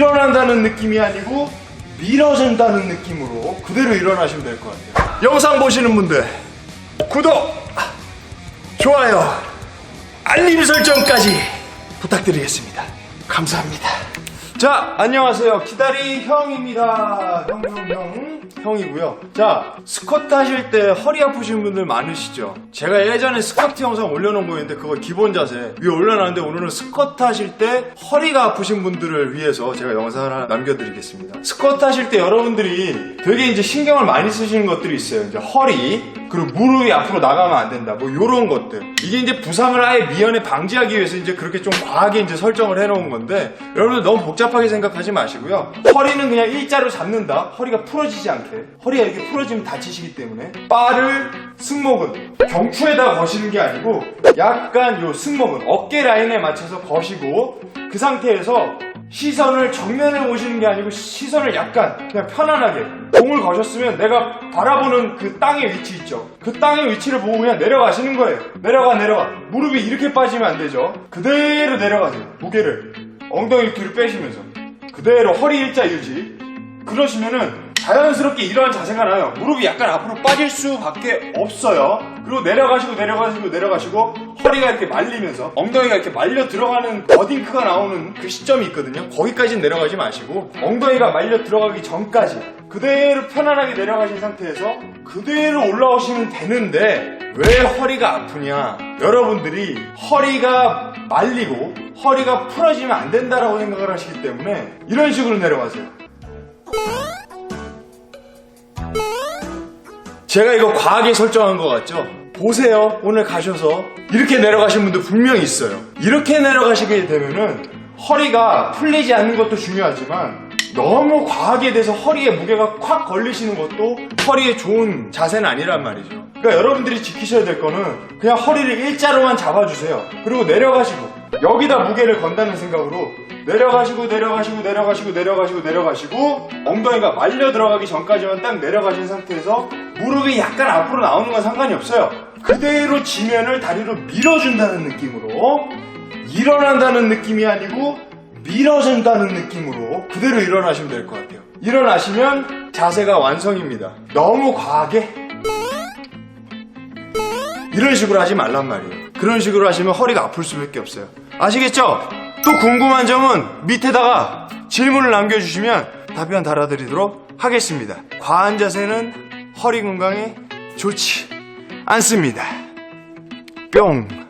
일어난다는 느낌이 아니고 밀어준다는 느낌으로 그대로 일어나시면 될 것 같아요. 영상 보시는 분들 구독, 좋아요, 알림 설정까지 부탁드리겠습니다. 감사합니다. 자, 안녕하세요. 기다리 형입니다. 형, 형, 형. 형이고요. 자, 스쿼트 하실 때 허리 아프신 분들 많으시죠? 제가 예전에 스쿼트 영상 올려놓은 거 있는데 그거 기본 자세 위에 올려놨는데 오늘은 스쿼트 하실 때 허리가 아프신 분들을 위해서 제가 영상을 하나 남겨드리겠습니다. 스쿼트 하실 때 여러분들이 되게 이제 신경을 많이 쓰시는 것들이 있어요. 이제 허리, 그리고 무릎이 앞으로 나가면 안 된다. 뭐 요런 것들. 이게 이제 부상을 아예 미연에 방지하기 위해서 이제 그렇게 좀 과하게 이제 설정을 해놓은 건데 여러분들 너무 복잡하게 생각하지 마시고요. 허리는 그냥 일자로 잡는다. 허리가 풀어지지 않게. 허리가 이렇게 풀어지면 다치시기 때문에 바를 승모근 경추에다가 거시는 게 아니고 약간 요 승모근 어깨 라인에 맞춰서 거시고 그 상태에서 시선을 정면에 보시는 게 아니고 시선을 약간 그냥 편안하게 공을 거셨으면 내가 바라보는 그 땅의 위치 있죠. 그 땅의 위치를 보고 그냥 내려가시는 거예요. 내려가 내려가. 무릎이 이렇게 빠지면 안 되죠. 그대로 내려가세요. 무게를. 엉덩이 뒤로 빼시면서. 그대로 허리 일자 유지. 그러시면은 자연스럽게 이러한 자세가 나요. 무릎이 약간 앞으로 빠질 수밖에 없어요. 그리고 내려가시고 내려가시고 내려가시고 허리가 이렇게 말리면서 엉덩이가 이렇게 말려 들어가는 버딩크가 나오는 그 시점이 있거든요. 거기까지는 내려가지 마시고 엉덩이가 말려 들어가기 전까지 그대로 편안하게 내려가신 상태에서 그대로 올라오시면 되는데 왜 허리가 아프냐? 여러분들이 허리가 말리고 허리가 풀어지면 안 된다라고 생각을 하시기 때문에 이런 식으로 내려가세요. 제가 이거 과하게 설정한 것 같죠? 보세요. 오늘 가셔서 이렇게 내려가신 분들 분명히 있어요. 이렇게 내려가시게 되면은 허리가 풀리지 않는 것도 중요하지만 너무 과하게 돼서 허리에 무게가 콱 걸리시는 것도 허리에 좋은 자세는 아니란 말이죠. 그러니까 여러분들이 지키셔야 될 거는 그냥 허리를 일자로만 잡아주세요. 그리고 내려가시고 여기다 무게를 건다는 생각으로 내려가시고 내려가시고 내려가시고 내려가시고 내려가시고 엉덩이가 말려 들어가기 전까지만 딱 내려가신 상태에서 무릎이 약간 앞으로 나오는 건 상관이 없어요. 그대로 지면을 다리로 밀어준다는 느낌으로 일어난다는 느낌이 아니고 밀어준다는 느낌으로 그대로 일어나시면 될 것 같아요. 일어나시면 자세가 완성입니다. 너무 과하게 이런 식으로 하지 말란 말이에요. 그런 식으로 하시면 허리가 아플 수밖에 없어요. 아시겠죠? 또 궁금한 점은 밑에다가 질문을 남겨주시면 답변 달아드리도록 하겠습니다. 과한 자세는 허리 건강에 좋지 않습니다. 뿅.